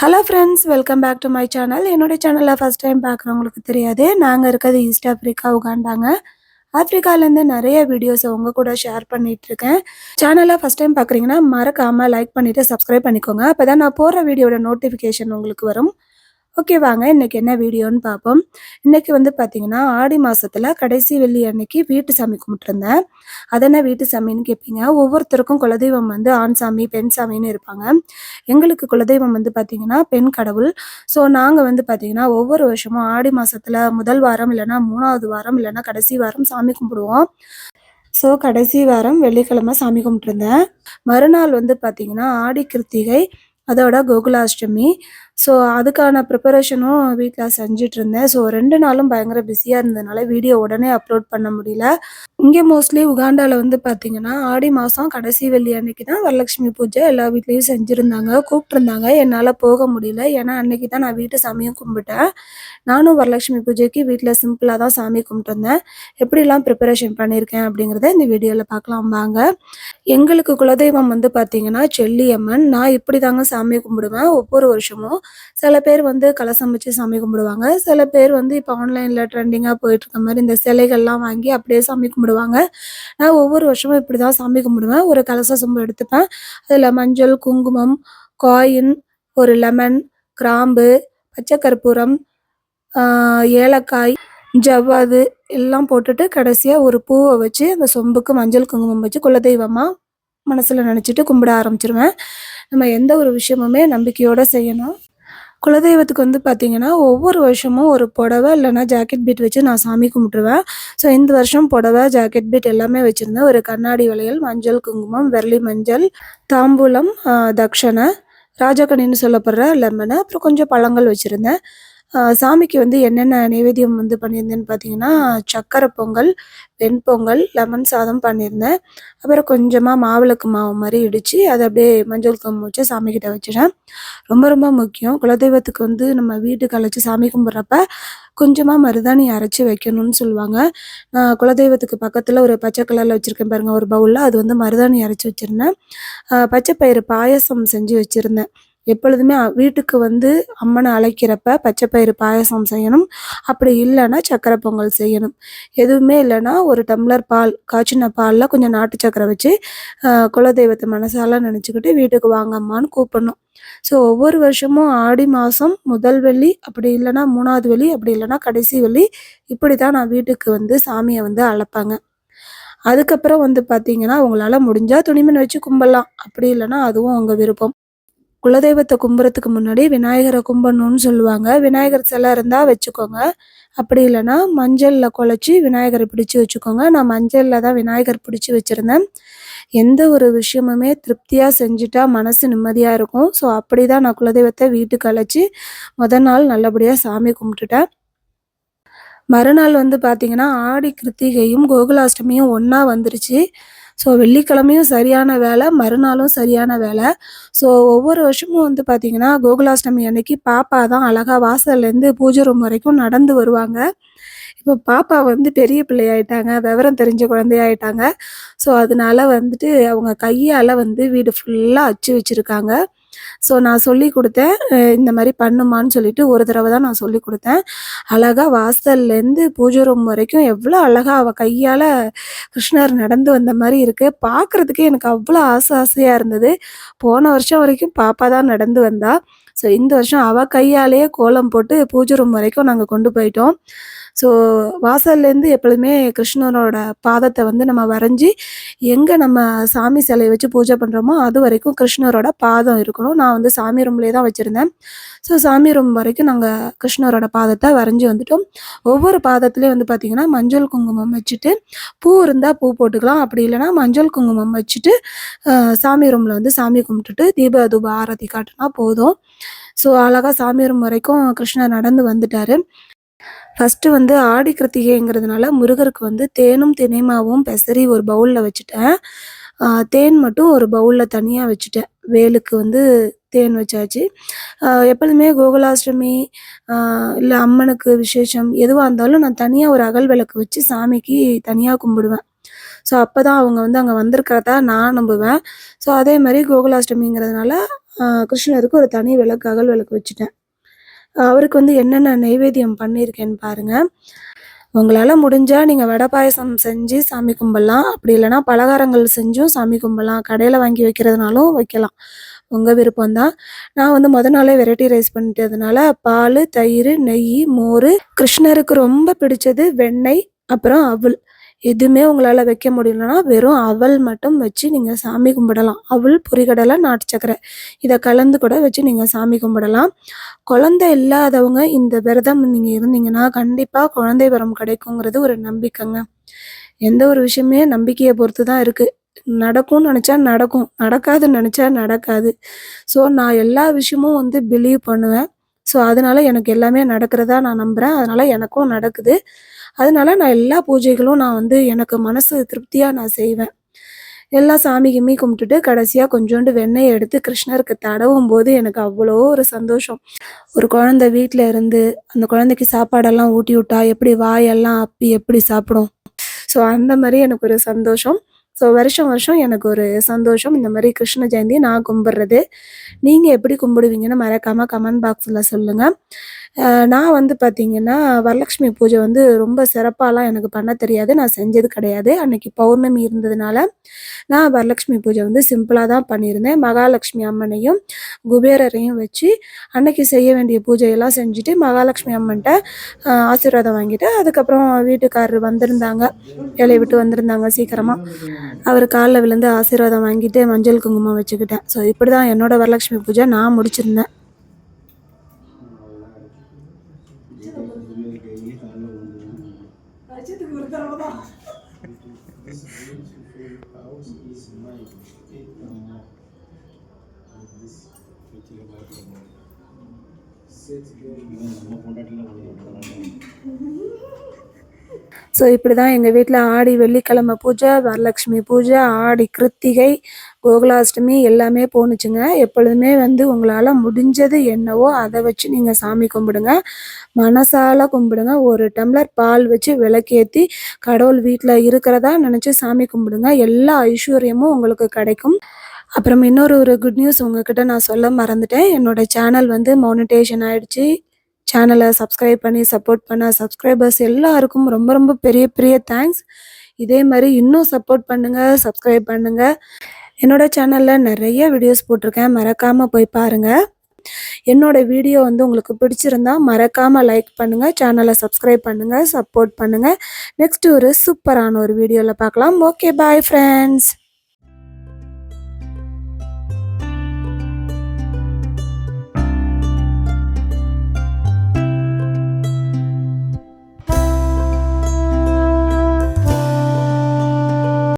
Hello friends welcome back to my channel என்னுடைய சேனலில் first time பார்க்குறவங்களுக்கு தெரியாது. நாங்கள் இருக்கிறது ஈஸ்ட் ஆஃப்ரிக்கா உகாண்டாங்க ஆஃப்ரிக்காலேருந்து நிறைய வீடியோஸை உங்கள் கூட ஷேர் பண்ணிட்டு இருக்கேன். சேனலை ஃபஸ்ட் டைம் பார்க்குறீங்கன்னா மறக்காமல் லைக் பண்ணிவிட்டு சப்ஸ்கிரைப் பண்ணிக்கோங்க. அப்போ தான் நான் போடுற வீடியோட நோட்டிஃபிகேஷன் உங்களுக்கு வரும். ஓகே வாங்க. இன்னைக்கு என்ன வீடியோன்னு பார்ப்போம். இன்னைக்கு வந்து பார்த்தீங்கன்னா ஆடி மாசத்துல கடைசி வெள்ளி அன்னைக்கு வீட்டு சாமி கும்பிட்டுருந்தேன். அதென்ன வீட்டு சாமின்னு கேட்பீங்க ஒவ்வொருத்தருக்கும் குலதெய்வம் வந்து ஆண் சாமி பெண் சாமின்னு இருப்பாங்க. எங்களுக்கு குலதெய்வம் வந்து பார்த்தீங்கன்னா பெண் கடவுள். ஸோ நாங்கள் வந்து பார்த்தீங்கன்னா ஒவ்வொரு வருஷமும் ஆடி மாசத்துல முதல் வாரம் இல்லைன்னா மூணாவது வாரம் இல்லைன்னா கடைசி வாரம் சாமி கும்பிடுவோம். ஸோ கடைசி வாரம் வெள்ளிக்கிழமை சாமி கும்பிட்டுருந்தேன். மறுநாள் வந்து பார்த்தீங்கன்னா ஆடி கிருத்திகை அதோட கோகுலாஷ்டமி. ஸோ அதுக்கான ப்ரிப்பரேஷனும் வீட்டில் செஞ்சுட்டு இருந்தேன் ஸோ ரெண்டு நாளும் பயங்கர பிஸியாக இருந்ததுனால வீடியோ உடனே அப்லோட் பண்ண முடியல. இங்கே மோஸ்ட்லி உகாண்டாவில் வந்து பார்த்தீங்கன்னா ஆடி மாதம் கடைசி வெள்ளி அன்னைக்கு தான் வரலட்சுமி பூஜை எல்லா வீட்லேயும் செஞ்சுருந்தாங்க கூப்பிட்ருந்தாங்க என்னால் போக முடியல. ஏன்னா அன்னைக்கு தான் நான் வீட்டு சமயம் கும்பிட்டேன். நானும் வரலட்சுமி பூஜைக்கு வீட்டில் சிம்பிளாக தான் சாமி கும்பிட்டுருந்தேன். எப்படிலாம் ப்ரிப்பரேஷன் பண்ணியிருக்கேன் அப்படிங்கிறத இந்த வீடியோவில் பார்க்கலாம் வாங்க. எங்களுக்கு குலதெய்வம் வந்து பார்த்தீங்கன்னா செல்லியம்மன். நான் இப்படி தாங்க சாமி கும்பிடுவேன். ஒவ்வொரு வருஷமும் சில பேர் வந்து கலசம் வச்சு சாமி கும்பிடுவாங்க. சில பேர் வந்து இப்போ ஆன்லைனில் ட்ரெண்டிங்காக போயிட்டு இருக்க மாதிரி இந்த சிலைகள்லாம் வாங்கி அப்படியே சாமி கும்பிடுவாங்க. நான் ஒவ்வொரு வருஷமும் இப்படி தான் சாமி கும்பிடுவேன். ஒரு கலச சொம்பு எடுத்துப்பேன். அதில் மஞ்சள் குங்குமம் காயின் ஒரு லெமன் கிராம்பு பச்சை கற்பூரம் ஏலக்காய் ஜவ்வாது எல்லாம் போட்டுட்டு கடைசியாக ஒரு பூவை வச்சு அந்த சொம்புக்கு மஞ்சள் குங்குமம் வச்சு குலதெய்வமாக மனசில் நினச்சிட்டு கும்பிட ஆரம்பிச்சிருவேன். நம்ம எந்த ஒரு விஷயமுமே நம்பிக்கையோடு செய்யணும். குலதெய்வத்துக்கு வந்து பார்த்திங்கன்னா ஒவ்வொரு வருஷமும் ஒரு புடவை இல்லைன்னா ஜாக்கெட் பீட் வச்சு நான் சாமி கும்பிட்டுருவேன். ஸோ இந்த வருஷம் புடவை ஜாக்கெட் பீட் எல்லாமே வச்சுருந்தேன். ஒரு கண்ணாடி வளையல் மஞ்சள் குங்குமம் வெள்ளி மஞ்சள் தாம்பூலம் தக்ஷனை தக்ஷணை ராஜகணின்னு சொல்லப்படுற லெமனு அப்புறம் கொஞ்சம் பழங்கள் வச்சுருந்தேன். சாமிக்கு வந்து என்னென்ன நைவேத்தியம் வந்து பண்ணியிருந்தேன்னு பார்த்தீங்கன்னா சக்கரை பொங்கல் வெண்பொங்கல் லெமன் சாதம் பண்ணியிருந்தேன். அப்புறம் கொஞ்சமாக மாவிளக்கு மாவு மாதிரி இடித்து அதை அப்படியே மஞ்சள் குங்குமம் வச்சு சாமிக்கிட்ட வச்சுட்டேன். ரொம்ப ரொம்ப முக்கியம். குலதெய்வத்துக்கு வந்து நம்ம வீட்டுக்கு அழைச்சி சாமி கும்பிட்றப்ப கொஞ்சமாக மருதாணி அரைச்சி வைக்கணும்னு சொல்லுவாங்க. நான் குலதெய்வத்துக்கு பக்கத்தில் ஒரு பச்சை கலரில் வச்சுருக்கேன் பாருங்கள் ஒரு பவுலில். அது வந்து மருதாணி அரைச்சி வச்சுருந்தேன். பச்சை பயிறு பாயசம் செஞ்சு வச்சுருந்தேன். எப்பொழுதுமே வீட்டுக்கு வந்து அம்மனை அழைக்கிறப்ப பச்சைப்பயிறு பாயசம் செய்யணும். அப்படி இல்லைன்னா சக்கரை பொங்கல் செய்யணும். எதுவுமே இல்லைன்னா ஒரு டம்ளர் பால் காய்ச்சின பாலில் கொஞ்சம் நாட்டு சக்கரை வச்சு குலதெய்வத்தை மனசால நினச்சிக்கிட்டு வீட்டுக்கு வாங்கம்மான்னு கூப்பிடணும். ஸோ ஒவ்வொரு வருஷமும் ஆடி மாதம் முதல் வெள்ளி அப்படி இல்லைன்னா மூணாவது வெள்ளி அப்படி இல்லைன்னா கடைசி வெள்ளி இப்படி தான் நான் வீட்டுக்கு வந்து சாமியை வந்து அழைப்பாங்க. அதுக்கப்புறம் வந்து பார்த்தீங்கன்னா உங்களால் முடிஞ்சால் துணிமணி வச்சு கும்பிடலாம். அப்படி இல்லைன்னா அதுவும் உங்கள் விருப்பம். குலதெய்வத்தை கும்புறதுக்கு முன்னாடி விநாயகரை கும்பிடணும்னு சொல்லுவாங்க. விநாயகர் சிலை இருந்தால் வச்சுக்கோங்க. அப்படி இல்லைன்னா மஞ்சளில் குழச்சி விநாயகரை பிடிச்சி வச்சுக்கோங்க. நான் மஞ்சளில் தான் விநாயகர் பிடிச்சி வச்சுருந்தேன். எந்த ஒரு விஷயமுமே திருப்தியாக செஞ்சுட்டா மனசு நிம்மதியாக இருக்கும். ஸோ அப்படி தான் நான் குலதெய்வத்தை வீட்டுக்கு அழைச்சி முத நாள் நல்லபடியாக சாமி கும்பிட்டுட்டேன். மறுநாள் வந்து பார்த்தீங்கன்னா ஆடி கிருத்திகையும் கோகுலாஷ்டமியும் ஒன்றா வந்துருச்சு. ஸோ வெள்ளிக்கிழமையும் சரியான வேலை மறுநாளும் சரியான வேலை. ஸோ ஒவ்வொரு வருஷமும் வந்து பார்த்திங்கன்னா கோகுலாஷ்டமி அன்னைக்கு பாப்பா தான் அழகா வாசல்லேருந்து பூஜை ரூம் வரைக்கும் நடந்து வருவாங்க. இப்போ பாப்பா வந்து பெரிய பிள்ளையாயிட்டாங்க விவரம் தெரிஞ்ச குழந்தையாயிட்டாங்க. ஸோ அதனால வந்துட்டு அவங்க கையால் வந்து வீடு ஃபுல்லாக அச்சு வச்சுருக்காங்க. ஸோ நான் சொல்லி கொடுத்தேன். இந்த மாதிரி பண்ணுமான்னு சொல்லிட்டு ஒரு தடவை தான் நான் சொல்லி கொடுத்தேன். அழகா வாசல்லேருந்து பூஜை ரூம் வரைக்கும் எவ்வளோ அழகாக அவள் கையால் கிருஷ்ணர் நடந்து வந்த மாதிரி இருக்குது பார்க்கறதுக்கே எனக்கு அவ்வளோ ஆசை ஆசையாக இருந்தது. போன வருஷம் வரைக்கும் பாப்பா தான் நடந்து வந்தாள் ஸோ இந்த வருஷம் அவள் கையாலேயே கோலம் போட்டு பூஜை ரூம் வரைக்கும் நாங்கள் கொண்டு போயிட்டோம். ஸோ வாசல்லேருந்து எப்பொழுதுமே கிருஷ்ணரோட பாதத்தை வந்து நம்ம வரைஞ்சி எங்கே நம்ம சாமி சிலையை வச்சு பூஜை பண்ணுறோமோ அது வரைக்கும் கிருஷ்ணரோட பாதம் இருக்கணும். நான் வந்து சாமி ரூம்லேயே தான் வச்சுருந்தேன். ஸோ சாமி ரூம் வரைக்கும் நாங்கள் கிருஷ்ணரோட பாதத்தை வரைஞ்சி வந்துட்டோம். ஒவ்வொரு பாதத்துலேயும் வந்து பார்த்திங்கன்னா மஞ்சள் குங்குமம் வச்சுட்டு பூ இருந்தால் பூ போட்டுக்கலாம். அப்படி இல்லைன்னா மஞ்சள் குங்குமம் வச்சுட்டு சாமி ரூமில் வந்து சாமி கும்பிட்டுட்டு தீப தூப ஆரத்தி காட்டினா போதும். ஸோ அழகாக சாமி வரைக்கும் கிருஷ்ணர் நடந்து வந்துட்டாரு. ஃபஸ்ட்டு வந்து ஆடி கிருத்திகைங்கிறதுனால முருகருக்கு வந்து தேனும் தினைமாவும் பெசரி ஒரு பவுலில் வச்சுட்டேன். தேன் மட்டும் ஒரு பவுலில் தனியாக வச்சுட்டேன். வேலுக்கு வந்து தேன் வச்சாச்சு. எப்பொழுதுமே கோகுலாஷ்டமி இல்லை அம்மனுக்கு விசேஷம் எதுவாக இருந்தாலும் நான் தனியாக ஒரு அகல் விளக்கு வச்சு சாமிக்கு தனியாக கும்பிடுவேன். ஸோ அப்போ தான் அவங்க வந்து அங்கே வந்திருக்கிறதா நான் நம்புவேன். ஸோ அதே மாதிரி கோகுலாஷ்டமிங்கிறதுனால கிருஷ்ணருக்கு ஒரு தனி விளக்கு அகல் விளக்கு வச்சுட்டேன். அவருக்கு வந்து என்னென்ன நைவேத்தியம் பண்ணியிருக்கேன்னு பாருங்க. உங்களால் முடிஞ்சால் நீங்கள் வடை பாயசம் செஞ்சு சாமி கும்பிடலாம். அப்படி இல்லைன்னா பலகாரங்கள் செஞ்சும் சாமி கும்பிடலாம். கடையில் வாங்கி வைக்கிறதுனாலும் வைக்கலாம். உங்கள் விருப்பம்தான் நான் வந்து முத நாளே வெரைட்டி ரைஸ் பண்ணிட்டதுனால பால் தயிர் நெய் மோர் கிருஷ்ணருக்கு ரொம்ப பிடிச்சது வெண்ணெய் அப்புறம் அவல். எதுவுமே உங்களால் வைக்க முடியலன்னா வெறும் அவல் மட்டும் வச்சு நீங்கள் சாமி கும்பிடலாம். அவள் பொரிகடலை நாட்டு சக்கரை. இதை கலந்து கூட வச்சு நீங்கள் சாமி கும்பிடலாம். குழந்தை இல்லாதவங்க இந்த விரதம் நீங்கள் இருந்தீங்கன்னா கண்டிப்பாக குழந்தை வரம் கிடைக்குங்கிறது ஒரு நம்பிக்கைங்க. எந்த ஒரு விஷயமே நம்பிக்கையை பொறுத்து தான் இருக்குது நடக்கும்னு நினச்சா நடக்கும். நடக்காதுன்னு நினச்சா நடக்காது. ஸோ நான் எல்லா விஷயமும் வந்து பிலீவ் பண்ணுவேன். ஸோ அதனால எனக்கு எல்லாமே நடக்கிறதா நான் நம்புகிறேன் அதனால எனக்கும் நடக்குது. அதனால நான் எல்லா பூஜைகளும் நான் வந்து எனக்கு மனசு திருப்தியாக நான் செய்வேன். எல்லா சாமிக்குமே கும்பிட்டுட்டு கடைசியாக கொஞ்சோண்டு வெண்ணெயை எடுத்து கிருஷ்ணருக்கு தடவும் போது எனக்கு அவ்வளோ ஒரு சந்தோஷம். ஒரு குழந்தை வீட்டில் இருந்து அந்த குழந்தைக்கு சாப்பாடெல்லாம் ஊட்டி விட்டா எப்படி வாயெல்லாம் அப்பி எப்படி சாப்பிடும்? ஸோ அந்த மாதிரி எனக்கு ஒரு சந்தோஷம். ஸோ வருஷம் வருஷம் எனக்கு ஒரு சந்தோஷம். இந்த மாதிரி கிருஷ்ண ஜெயந்தி நான் கும்பிட்றது. நீங்கள் எப்படி கும்பிடுவீங்கன்னு மறக்காமல் கமெண்ட் பாக்ஸில் சொல்லுங்கள் நான் வந்து பார்த்திங்கன்னா வரலட்சுமி பூஜை வந்து ரொம்ப சிறப்பாலாம் எனக்கு பண்ண தெரியாது. நான் செஞ்சது கிடையாது. அன்னைக்கு பௌர்ணமி இருந்ததுனால நான் வரலட்சுமி பூஜை வந்து சிம்பிளாக தான் பண்ணியிருந்தேன். மகாலட்சுமி அம்மனையும் குபேரரையும் வச்சு அன்னைக்கு செய்ய வேண்டிய பூஜையெல்லாம் செஞ்சுட்டு மகாலட்சுமி அம்மன்ட்ட ஆசீர்வாதம் வாங்கிட்டு அதுக்கப்புறம் வீட்டுக்காரர் வந்திருந்தாங்க. வேலையை விட்டு வந்திருந்தாங்க சீக்கிரமாக அவர் காலில் விழுந்து ஆசீர்வாதம் வாங்கிட்டு மஞ்சள் குங்குமம் வச்சுக்கிட்டேன். ஸோ இப்படி தான் என்னோட வரலட்சுமி பூஜை நான் முடிச்சிருந்தேன். This beautiful house is mine. Eight more of this particular background. Set your so இப்படி தான் எங்கள் வீட்டில் ஆடி வெள்ளிக்கிழமை பூஜை வரலட்சுமி பூஜை ஆடி கிருத்திகை கோகுலாஷ்டமி எல்லாமே போணுச்சுங்க. எப்பொழுதுமே வந்து உங்களால் முடிஞ்சது என்னவோ அதை வச்சு நீங்கள் சாமி கும்பிடுங்க. மனசால் கும்பிடுங்க. ஒரு டம்ளர் பால் வச்சு விளக்கேற்றி கடவுள் வீட்டில் இருக்கிறதா நினச்சி சாமி கும்பிடுங்க. எல்லா ஐஸ்வர்யமும் உங்களுக்கு கிடைக்கும். அப்புறம் இன்னொரு ஒரு குட் நியூஸ் உங்ககிட்ட நான் சொல்ல மறந்துட்டேன். என்னோட சேனல் வந்து மோனிட்டேஷன் ஆயிடுச்சு. சேனலை சப்ஸ்கிரைப் பண்ணி சப்போர்ட் பண்ண சப்ஸ்கிரைபர்ஸ் எல்லாருக்கும் ரொம்ப ரொம்ப பெரிய பெரிய தேங்க்ஸ் இதே மாதிரி இன்னும் சப்போர்ட் பண்ணுங்கள் சப்ஸ்கிரைப் பண்ணுங்க. என்னோட சேனலில் நிறைய வீடியோஸ் போட்டிருக்கேன். மறக்காமல் போய் பாருங்கள் என்னோட வீடியோ வந்து உங்களுக்கு பிடிச்சிருந்தா மறக்காம லைக் பண்ணுங்க சேனலை சப்ஸ்கிரைப் பண்ணுங்க சப்போர்ட் பண்ணுங்க. நெக்ஸ்ட் ஒரு சூப்பரான ஒரு வீடியோவில் பார்க்கலாம். Okay bye friends